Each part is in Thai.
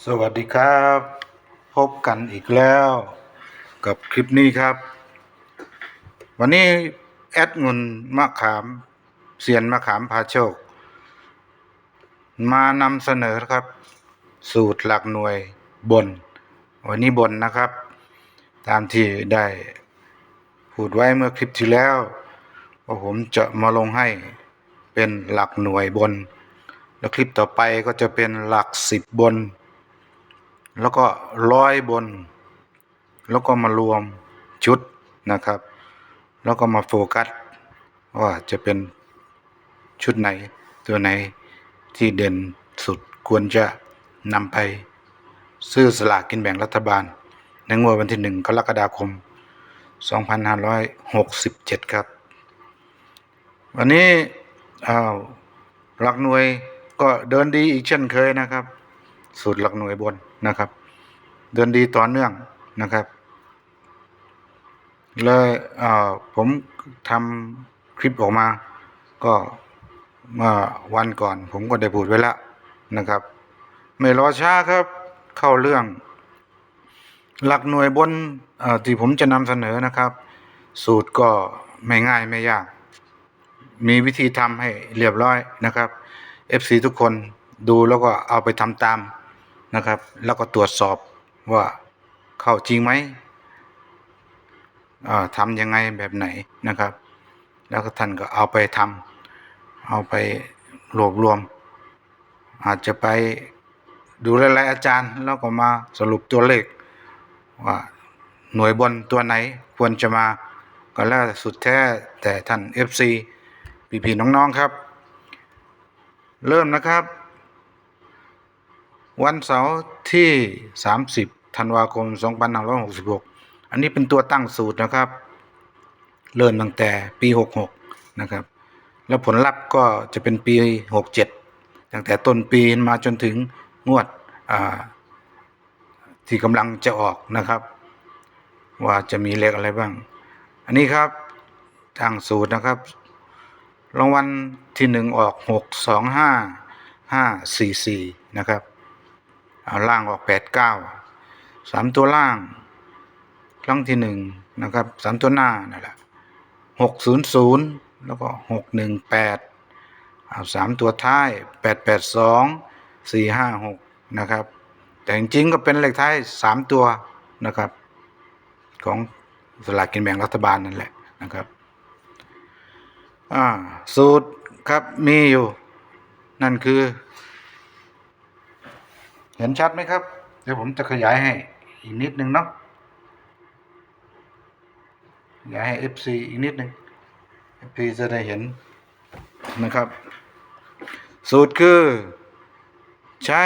สวัสดีครับ พบกันอีกแล้ว กับคลิปนี้ครับ วันนี้แอดเงินมะขามเซียนมะขามพาโชค มานำเสนอครับ สูตรหลักหน่วยบน วันนี้บนนะครับ ตามที่ได้พูดไว้เมื่อคลิปที่แล้วว่าผมจะมาลงให้เป็นหลักหน่วยบน แล้วคลิปต่อไปก็จะเป็นหลักสิบบน แล้วก็ร้อยบน แล้วก็มารวมชุดนะครับ แล้วก็มาโฟกัสว่าจะเป็นชุดไหนตัวไหนที่เด่นสุดควรจะนำไปซื้อสลากกินแบ่งรัฐบาล ในงวดวันที่หนึ่งกรกฎาคม 2567 ครับ วันนี้อ้าวหลักหน่วยก็เดินดีอีกเช่นเคยนะครับ สูตรหลักหน่วยบน นะครับ เดินดีต่อเนื่องนะครับเลยเอ่อผมทำคลิปออกมา ก็เมื่อวันก่อน ผมก็ได้พูดไว้แล้วนะครับ ไม่รอช้าครับ เข้าเรื่อง หลักหน่วยบนที่ผมจะนำเสนอนะครับ สูตรก็ไม่ง่ายไม่ยาก มีวิธีทำให้เรียบร้อยนะครับ FC ทุกคนดูแล้วก็เอาไปทำตาม นะครับ แล้วก็ตรวจสอบว่าเข้าจริงไหมทำยังไงแบบไหนนะครับ แล้วก็ท่านก็เอาไปทำเอาไปรวบรวม อาจจะไปดูหลายๆอาจารย์ แล้วก็มาสรุปตัวเลขว่าหน่วยบนตัวไหนควรจะมาก็แล้วสุดแท้แต่ท่าน FC พี่ๆน้องๆครับ เริ่มนะครับ วันเสาร์ที่ 30 ธันวาคม 2566 อันนี้เป็นตัวตั้งสูตรนะครับ เริ่มตั้งแต่ปี 66 นะครับ แล้วผลลัพธ์ก็จะเป็นปี 67 ตั้งแต่ต้นปีมาจนถึงงวดที่กำลังจะออกนะครับ ว่าจะมีเลขอะไรบ้าง อันนี้ครับตั้งสูตรนะครับ รางวัลที่หนึ่งออกหกสองห้าห้าสี่สี่นะครับ เอาล่างออกแปดเก้าสามตัวล่าง ครั้งที่หนึ่งนะครับสามตัวหน้านั่นแหละหกศูนย์ศูนย์แล้วก็หกหนึ่งแปดเอาสามตัวท้ายแปดแปดสองสี่ห้าหกนะครับ แต่จริงๆก็เป็นเลขท้ายสามตัวนะครับ ของสลากกินแบ่งรัฐบาลนั่นแหละนะครับอ่าสูตรครับมีอยู่ นั่นคือ เห็นชัดไหมครับ เดี๋ยวผมจะขยายให้อีกนิดนึงเนาะขยายให้ FC อีกนิดนึง FC จะได้เห็นนะครับ สูตรคือ ใช้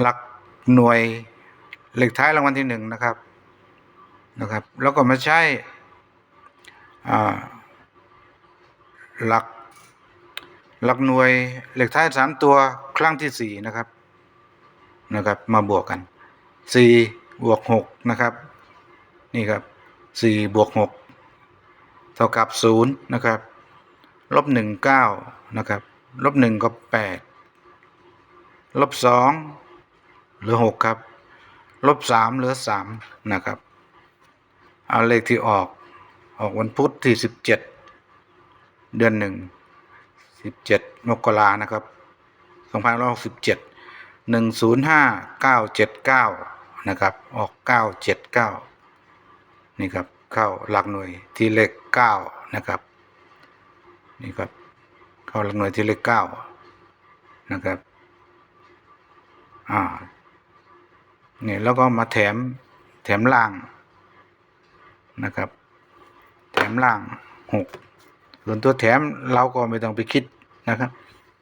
หลักหน่วยเลขท้ายรางวัลที่หนึ่งนะครับนะครับ แล้วก็มาใช้อ่หลักหลักหน่วยเลขท้ายสามตัวครั้งที่สี่นะครับ นะครับมาบวกกันสี่บวกหกนะครับนี่ครับสี่บวกหกเท่ากับศูนย์นะครับลบหนึ่งเก้านะครับลบหนึ่งก็แปดลบสองเหลือหกครับลบสามเหลือสามนะครับเอาเลขที่ออกออกวันพุธที่สิบเจ็ดเดือนหนึ่งสิบเจ็ดมกรานะครับสองพันร้อยสิบเจ็ด หนึ่งศูนย์ห้าเก้าเจ็ดเก้านะครับ ออกเก้าเจ็ดเก้านี่ครับ เข้าหลักหน่วยที่เลขเก้านะครับนี่ครับ เข้าหลักหน่วยที่เลขเก้านะครับอ่านี่แล้วก็มาแถมแถมล่างนะครับ แถมล่างหกส่วนตัวแถมเราก็ไม่ต้องไปคิดนะครับ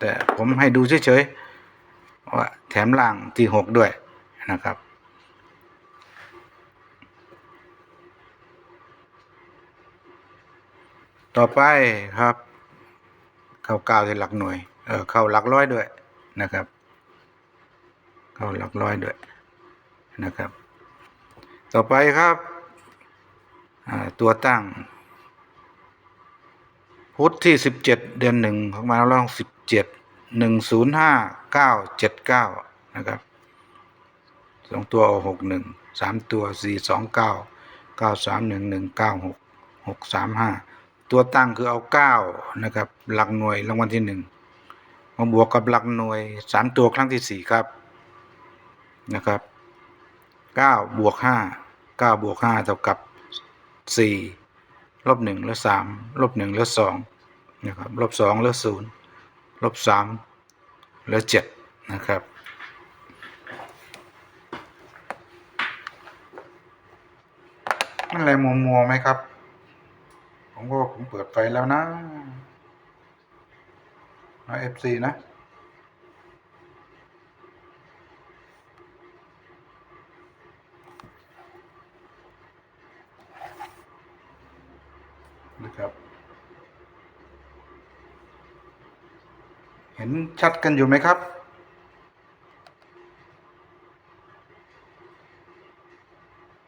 แต่ผมให้ดูเฉยๆ ว่าแถมล่างที่หกด้วยนะครับ ต่อไปครับ เข้าเก้าที่หลักหน่วย เออเข้าหลักร้อยด้วยนะครับ เข้าหลักร้อยด้วยนะครับ ต่อไปครับตัวตั้ง พุทธที่สิบเจ็ดเดือนหนึ่งของมาร้อยสิบเจ็ด หนึ่งศูนย์ห้าเก้าเจ็ดเก้านะครับสองตัวหกหนึ่งสามตัวสี่สองเก้าเก้าสามหนึ่งหนึ่งเก้าหกหกสามห้าตัวตั้งคือเอาเก้านะครับ หลักหน่วยรางวัลที่หนึ่งมาบวกกับหลักหน่วยสามตัวครั้งที่สี่ครับนะครับเก้าบวกห้าเก้าบวกห้าเท่ากับสี่ลบหนึ่งเหลือสามลบหนึ่งเหลือสองนะครับลบสองเหลือศูนย์ ลบสามเหลือเจ็ดนะครับนั่นอะไรมัวมัวไหมครับ ผมก็ผมเปิดไฟแล้วนะนะเอฟซีนะ นะครับ เห็ นชัดกันอยู่ไหมครับ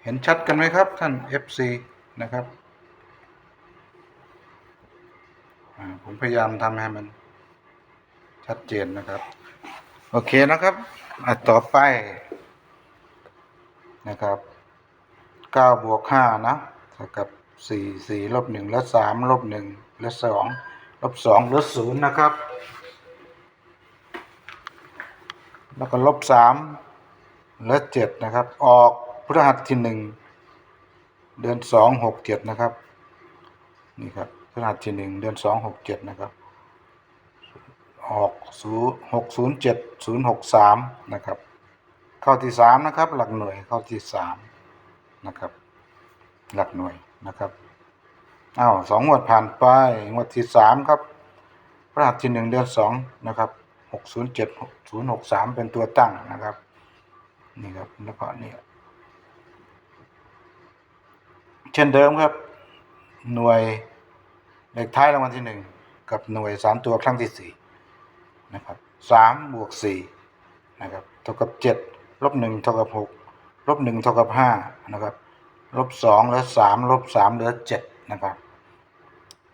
เห็นชัดกันไหมครับท่าน FC นะครับผมพยายามทำให้มันชัดเจนนะครับ โอเคนะครับอต่อไปนะครับ9บวก5นะเท่ากับ 4 4ลบ1ลบ3ลบ1ลบ2ลบ2ลบ0นะครับ แล้วก็ลบ3ลบ7นะครับ ออกพฤหัสที่หนึ่งเดือนสองหกเจ็ดนะครับ นี่ครับพฤหัสที่หนึ่งเดือนสองหกเจ็ดนะครับ ออกศูนย์หกศูนย์เจ็ดศูนย์หกสามนะครับ เข้าที่สามนะครับ หลักหน่วยเข้าที่สามนะครับ หลักหน่วยนะครับอ้าวสองงวดผ่านไปงวดที่สามครับพฤหัสที่หนึ่งเดือนสองนะครับ หกศูนย์เจ็ดศูนย์หกสามเป็นตัวตั้งนะครับ นี่ครับแล้วก็นี่เช่นเดิมครับ หน่วยเลขท้ายรางวัลที่หนึ่งกับหน่วยสามตัวครั้งที่สี่นะครับสามบวกสี่นะครับเท่ากับเจ็ดลบหนึ่งเท่ากับหกลบหนึ่งเท่ากับห้านะครับลบสองเหลือสามลบสามเหลือเจ็ดนะครับ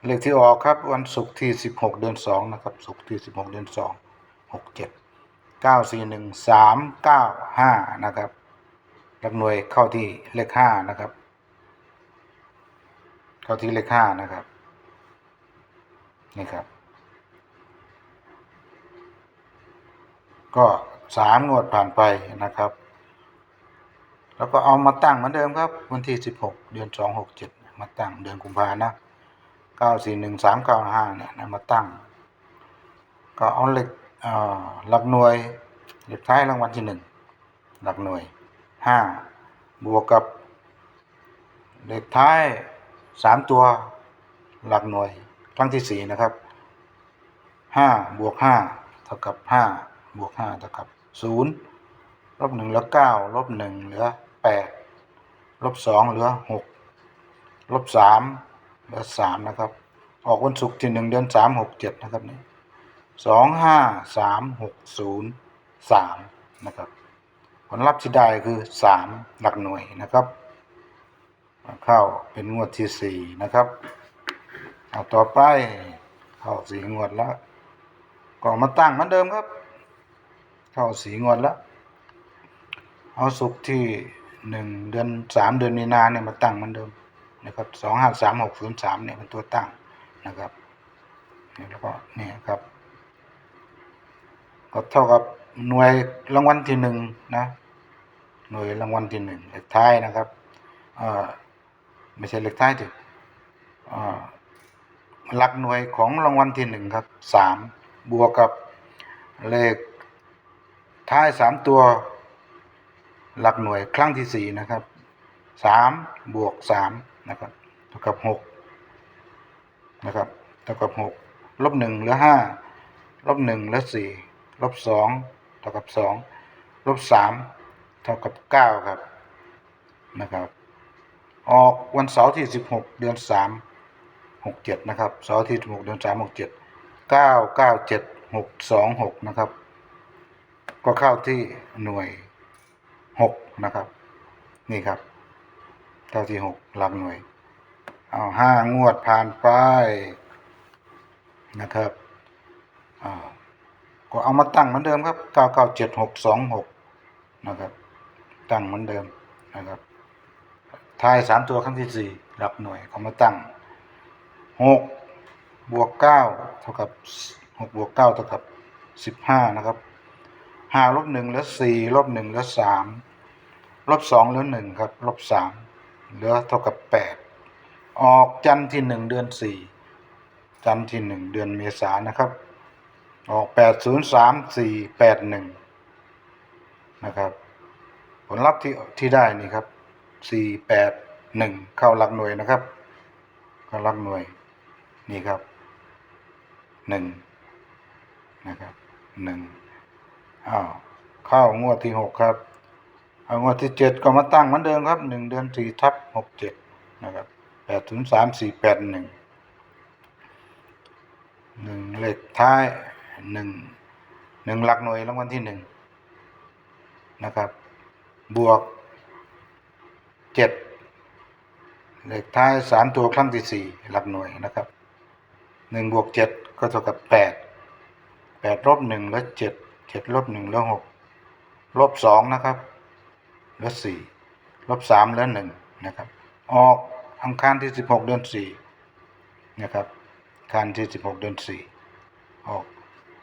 เลขที่ออกครับวันศุกร์ที่สิบหกเดือนสองนะครับศุกร์ที่สิบหกเดือนสอง หกเจ็ดเก้าสี่หนึ่งสามเก้าห้านะครับหลักหน่วยเข้าที่เลขห้านะครับ เข้าที่เลขห้านะครับนี่ครับ ก็สามงวดผ่านไปนะครับ แล้วก็เอามาตั้งเหมือนเดิมครับ วันที่สิบหกเดือนสองหกเจ็ดมาตั้งเดือนกุมภานะเก้าสี่หนึ่งสามเก้าห้าเนี่ยนะมาตั้ง ก็เอาเลขเอ่อ หลักหน่วยเลขท้ายรางวัลที่หนึ่งหลักหน่วยห้าบวกกับเลขท้ายสามตัวหลักหน่วยครั้งที่สี่นะครับห้าบวกห้าเท่ากับห้าบวกห้าเท่ากับศูนย์ลบหนึ่งเหลือเก้าลบหนึ่งเหลือแปดลบสองเหลือหกลบสามเหลือสามนะครับ ออกวันศุกร์ที่หนึ่งเดือนสามหกเจ็ดนะครับนี่ สองห้าสามหกศูนย์สามนะครับ ผลลัพธ์ที่ได้คือสามหลักหน่วยนะครับเข้าเป็นงวดที่สี่นะครับเอาต่อไปเข้าสี่งวดแล้วก็มาตั้งเหมือนเดิมครับ เข้าสี่งวดแล้ว เอาสุกที่หนึ่งเดือนสามเดือนมีนาเนี่ยมาตั้งเหมือนเดิมนะครับสองห้าสามหกศูนย์สามเนี่ยเป็นตัวตั้งนะครับแล้วก็เนี่ยครับ ก็เท่ากับหน่วยรางวัลที่หนึ่งนะ หน่วยรางวัลที่หนึ่งเลขท้ายนะครับไม่ใช่เลขท้ายดิอ่หลักหน่วยของรางวัลที่หนึ่งครับสามบวกกับเลขท้ายสามตัว หลักหน่วยครั้งที่สี่นะครับสามบวกสามนะครับเท่ากับหกนะครับเท่ากับหกลบหนึ่งเหลือห้าลบหนึ่งเหลือสี่ ลบสองเท่ากับสองลบสามเท่ากับเก้าครับนะครับ ออกวันเสาร์ที่16เดือน3 67นะครับเสาร์ที่16เดือน3 67 997 626นะครับ ก็เข้าที่หน่วย6นะครับ นี่ครับเข้าที่6หลักหน่วยเอาห้างวดผ่านไปนะครับอ่า ก็เอามาตั้งเหมือนเดิมครับ 997626 นะครับ ตั้งเหมือนเดิมนะครับทายสามตัวครั้งที่สี่หลักหน่วยเขามาตั้งหกบวกเก้าเท่ากับหกบวกเก้าเท่ากับสิบห้านะครับห้าลบหนึ่งเหลือสี่ลบหนึ่งเหลือสามลบสองเหลือหนึ่งครับลบสามเหลือเท่ากับแปดออกจันทร์ที่หนึ่งเดือนสี่จันทร์ที่หนึ่งเดือนเมษายนนะครับ ออกแปดศูนย์สามสี่แปดหนึ่งนะครับ ผลลัพธ์ที่ที่ได้นี่ครับสี่แปดหนึ่งเข้าหลักหน่วยนะครับ เข้าหลักหน่วย นี่ครับหนึ่งนะครับหนึ่งอ้าว เข้างวดที่หกครับ เอางวดที่เจ็ดก็มาตั้งเหมือนเดิมครับหนึ่งเดือนสี่ทับหกเจ็ดนะครับแปดศูนย์สามสี่แปดหนึ่งหนึ่งเลขท้าย หนึ่งหนึ่งหลักหน่วยรางวัลที่หนึ่งนะครับ บวกเจ็ดเลขท้ายสามตัวครั้งที่สี่หลักหน่วยนะครับหนึ่งบวกเจ็ดก็เท่ากับแปดแปดลบหนึ่งแล้วเจ็ดเจ็ดลบหนึ่งแล้วหกลบสองนะครับแล้วสี่ลบสามแล้วหนึ่งนะครับ ออกอังคารที่สิบหกเดือนสี่นะครับอังคารที่สิบหกเดือนสี่ออก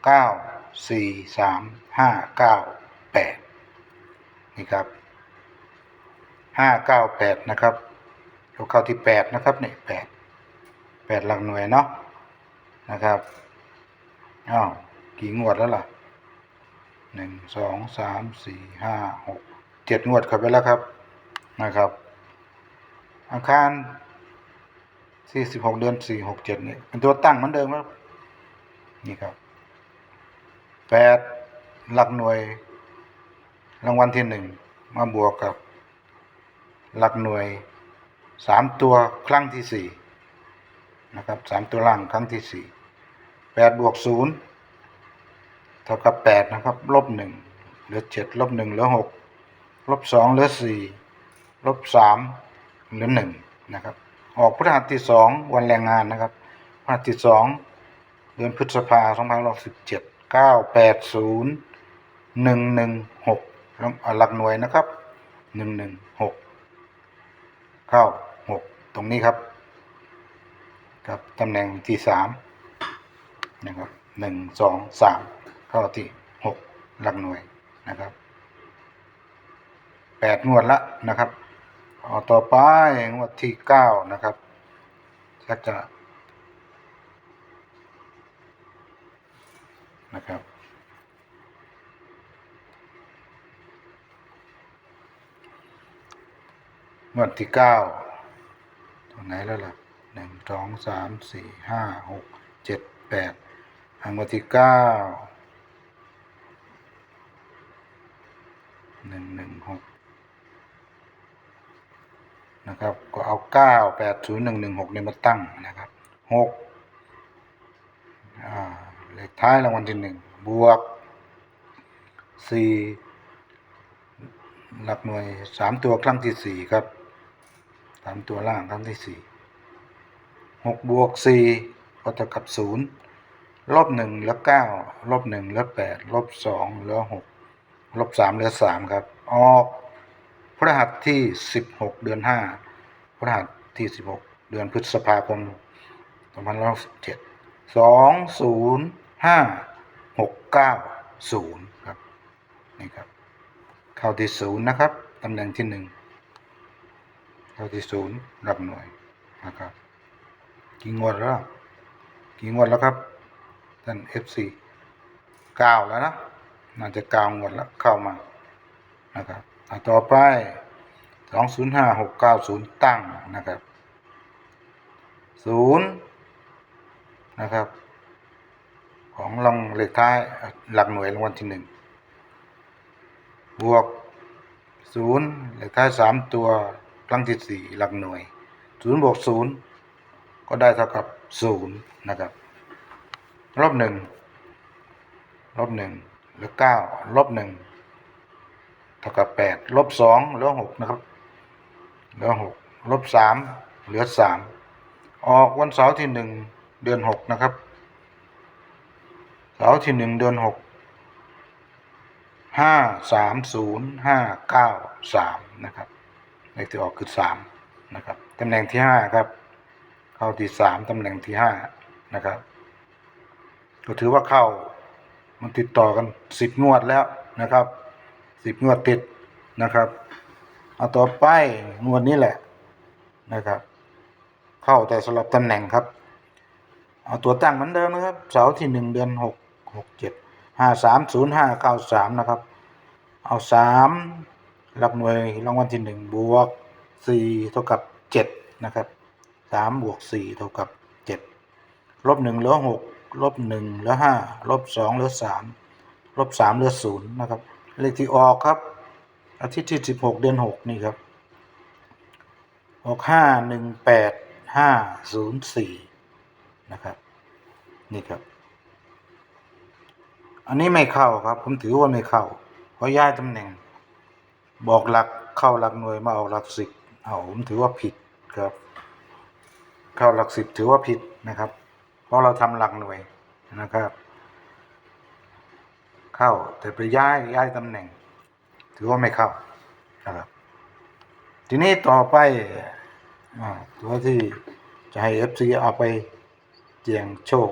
เก้าสี่สามห้าเก้าแปดนี่ครับห้าเก้าแปดนะครับเราเข้าที่แปดนะครับเนี่ยแปดแปดหลักหน่วยเนาะนะครับอ้าวกี่งวดแล้วล่ะหนึ่งสองสามสี่ห้าหกเจ็ดงวดเข้าไปแล้วครับนะครับอาคารที่สิบหกเดือนสี่หกเจ็ดนี่เป็นตัวตั้งเหมือนเดิมครับนี่ครับ แปดหลักหน่วย รางวัลที่หนึ่งมาบวกกับหลักหน่วยสามตัวครั้งที่สี่นะครับสามตัวล่างครั้งที่สี่แปดบวกศูนย์เท่ากับแปดนะครับลบหนึ่งเหลือเจ็ดลบหนึ่งเหลือหกลบสองเหลือสี่ลบสามเหลือหนึ่งนะครับ ออกพฤหัสที่สองวันแรงงานนะครับพฤหัสที่สองเดือนพฤษภาสองพันร้อยสิบเจ็ด เก้าแปดศูนย์หนึ่งหนึ่งหกหลักหน่วยนะครับหนึ่งหนึ่งหกเข้าหกตรงนี้ครับครับตำแหน่งที่สามนะครับหนึ่งสองสามเข้าที่หกหลักหน่วยนะครับแปดงวดละนะครับเอาต่อไปงวดที่เก้านะครับก็จะ นะครับงวดที่เก้าตรงไหนแล้วล่ะหนึ่งสองสามสี่ห้าหกเจ็ดแปดอังวดที่เก้าหนึ่งหนึ่งหกนะครับ ก็เอาเก้าแปดศูนย์หนึ่งหนึ่งหกเนี่ยมาตั้งนะครับหก ท้ายรางวัลที่หนึ่งบวกสี่หลักหน่วยสามตัวครั้งที่สี่ครับสามตัวล่างครั้งที่สี่หกบวกสี่ก็เท่ากับศูนย์ลบหนึ่งเหลือเก้าลบหนึ่งเหลือแปดลบสองเหลือหกลบสามเหลือสามครับ ออกพฤหัสที่สิบหกเดือนห้าพฤหัสที่สิบหกเดือนพฤษภาคมสองพันร้อยสิบเจ็ดสองศูนย์ ห้าหกเก้าศูนย์ครับนี่ครับ เข้าที่ศูนย์นะครับตำแหน่งที่หนึ่งเข้าที่ศูนย์รับหน่วยนะครับกี่งวดแล้วกี่งวดแล้วครับท่าน FC เก้าแล้วนะน่าจะเก้างวดแล้วเข้ามานะครับต่อไปสองศูนย์ห้าหกเก้าศูนย์ตั้งนะครับศูนย์นะครับ ของรางเลขท้ายหลักหน่วยรางวัลที่หนึ่งบวกศูนย์เลขท้ายสามตัวครั้งที่สี่หลักหน่วยศูนย์บวกศูนย์ก็ได้เท่ากับศูนย์นะครับลบหนึ่งลบหนึ่งเหลือเก้าลบหนึ่งเท่ากับแปดลบสองเหลือหกนะครับเหลือหกลบสามเหลือสามออกวันเสาร์ที่หนึ่งเดือนหกนะครับ เสาร์ที่หนึ่งเดือนหกห้าสามศูนย์ห้าเก้าสามนะครับเลขที่ออกคือสามนะครับตำแหน่งที่ห้าครับ เข้าที่สามตำแหน่งที่ห้านะครับ ก็ถือว่าเข้ามันติดต่อกันสิบงวดแล้วนะครับสิบงวดติดนะครับ เอาต่อไปงวดนี้แหละนะครับ เข้าแต่สำหรับตำแหน่งครับ เอาตัวตั้งเหมือนเดิมนะครับ เสาร์ที่หนึ่งเดือนหก หกเจ็ดห้าสามศูนย์ห้าเก้าสามนะครับ เอาสามหลักหน่วยรางวัลที่หนึ่งบวกสี่เท่ากับเจ็ดนะครับสามบวกสี่เท่ากับเจ็ดลบหนึ่งเหลือหกลบหนึ่งเหลือห้าลบสองเหลือสามลบสามเหลือศูนย์นะครับ เลขที่ออกครับ อาทิตย์ที่สิบหกเดือนหกนี่ครับออกห้าหนึ่งแปดห้าศูนย์สี่นะครับ นี่ครับ อันนี้ไม่เข้าครับ ผมถือว่าไม่เข้า เพราะย้ายตำแหน่ง บอกหลักเข้าหลักหน่วยมาเอาหลักสิบเอาผมถือว่าผิดครับ เข้าหลักสิบถือว่าผิดนะครับ เพราะเราทำหลักหน่วยนะครับ เข้าแต่ไปย้ายย้ายตำแหน่ง ถือว่าไม่เข้านะครับ ทีนี้ต่อไปอตัวที่จะให้เอฟซีเอาไปเจียงโชค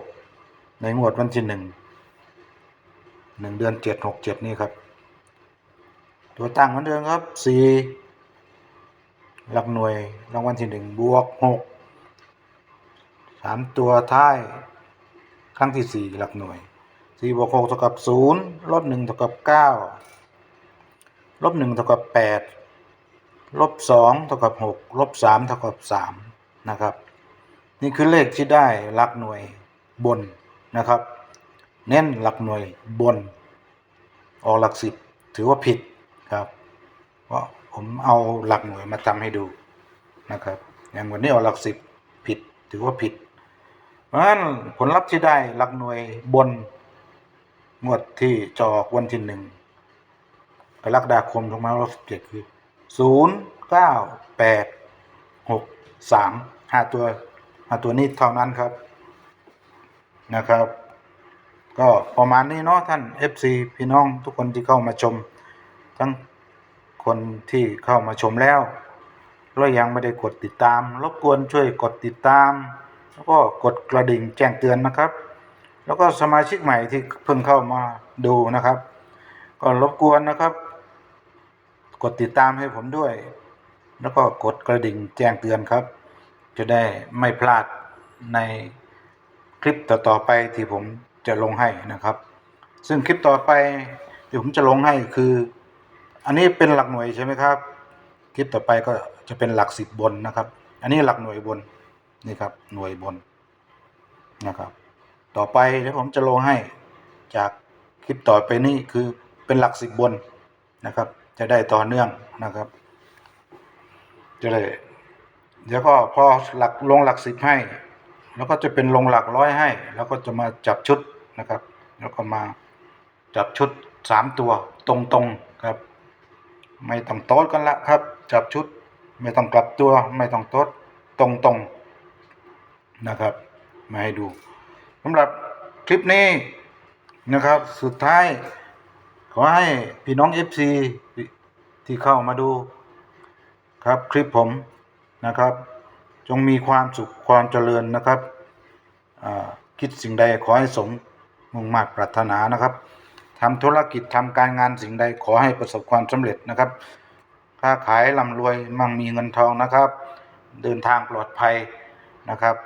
ในงวดวันที่หนึ่ง หนึ่งเดือนเจ็ดหกเจ็ดนี่ครับ ตัวตั้งเหมือนเดิมครับสี่หลักหน่วยรางวัลที่หนึ่งบวกหกสามตัวท้ายครั้งที่สี่หลักหน่วยสี่บวกหกเท่ากับศูนย์ลบหนึ่งเท่ากับเก้าลบหนึ่งเท่ากับแปดลบสองเท่ากับหกลบสามเท่ากับสามนะครับ นี่คือเลขที่ได้หลักหน่วยบนนะครับ เน้นหลักหน่วยบน ออกหลักสิบถือว่าผิดครับเพราะผมเอาหลักหน่วยมาทำให้ดูนะครับ อย่างวันนี้เอาหลักสิบผิดถือว่าผิด เพราะฉะนั้นผลลัพธ์ที่ได้หลักหน่วยบนงวดที่จอกวันที่หนึ่งกรกฎาคมสองพันห้าร้อยสิบเจ็ดคือศูนย์เก้าแปดหกสามห้าตัวห้าตัวนี้เท่านั้นครับนะครับ ก็ประมาณนี้เนาะท่าน FC พี่น้องทุกคนที่เข้ามาชม ทั้งคนที่เข้ามาชมแล้วแล้วยังไม่ได้กดติดตาม รบกวนช่วยกดติดตาม แล้วก็กดกระดิ่งแจ้งเตือนนะครับ แล้วก็สมาชิกใหม่ที่เพิ่งเข้ามาดูนะครับ ก็รบกวนนะครับ กดติดตามให้ผมด้วย แล้วก็กดกระดิ่งแจ้งเตือนครับ จะได้ไม่พลาดในคลิปต่อๆไปที่ผม จะลงให้นะครับ ซึ่งคลิปต่อไปที่ผมจะลงให้คือ อันนี้เป็นหลักหน่วยใช่ไหมครับ คลิปต่อไปก็จะเป็นหลักสิบบนนะครับ อันนี้หลักหน่วยบนนี่ครับหน่วยบนนะครับ ต่อไปเดี๋ยวผมจะลงให้จากคลิปต่อไปนี่คือเป็นหลักสิบบนนะครับ จะได้ต่อเนื่องนะครับ จะได้เดี๋ยวก็พอหลักลงหลักสิบให้ แล้วก็จะเป็นลงหลักร้อยให้ แล้วก็จะมาจับชุด นะครับ แล้วก็มาจับชุดสามตัวตรงๆครับ ไม่ต้องโต๊ดกันละครับ จับชุดไม่ต้องกลับตัวไม่ต้องโต๊ดตรงๆนะครับ มาให้ดูสำหรับคลิปนี้นะครับ สุดท้ายขอให้พี่น้อง FC ที่เข้ามาดูครับคลิปผมนะครับ จงมีความสุขความเจริญนะครับคิดสิ่งใดขอให้สม มุ่งมา่ปรารถนานะครับทำธุรกิจทำการงานสิ่งใดขอให้ประสบความสำเร็จนะครับ ค้าขายร่ำรวยมั่งมีเงินทองนะครับ เดินทางปลอดภัยนะครับ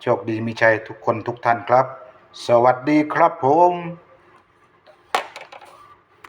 โชคดีมีชัยทุกคนทุกท่านครับ สวัสดีครับผม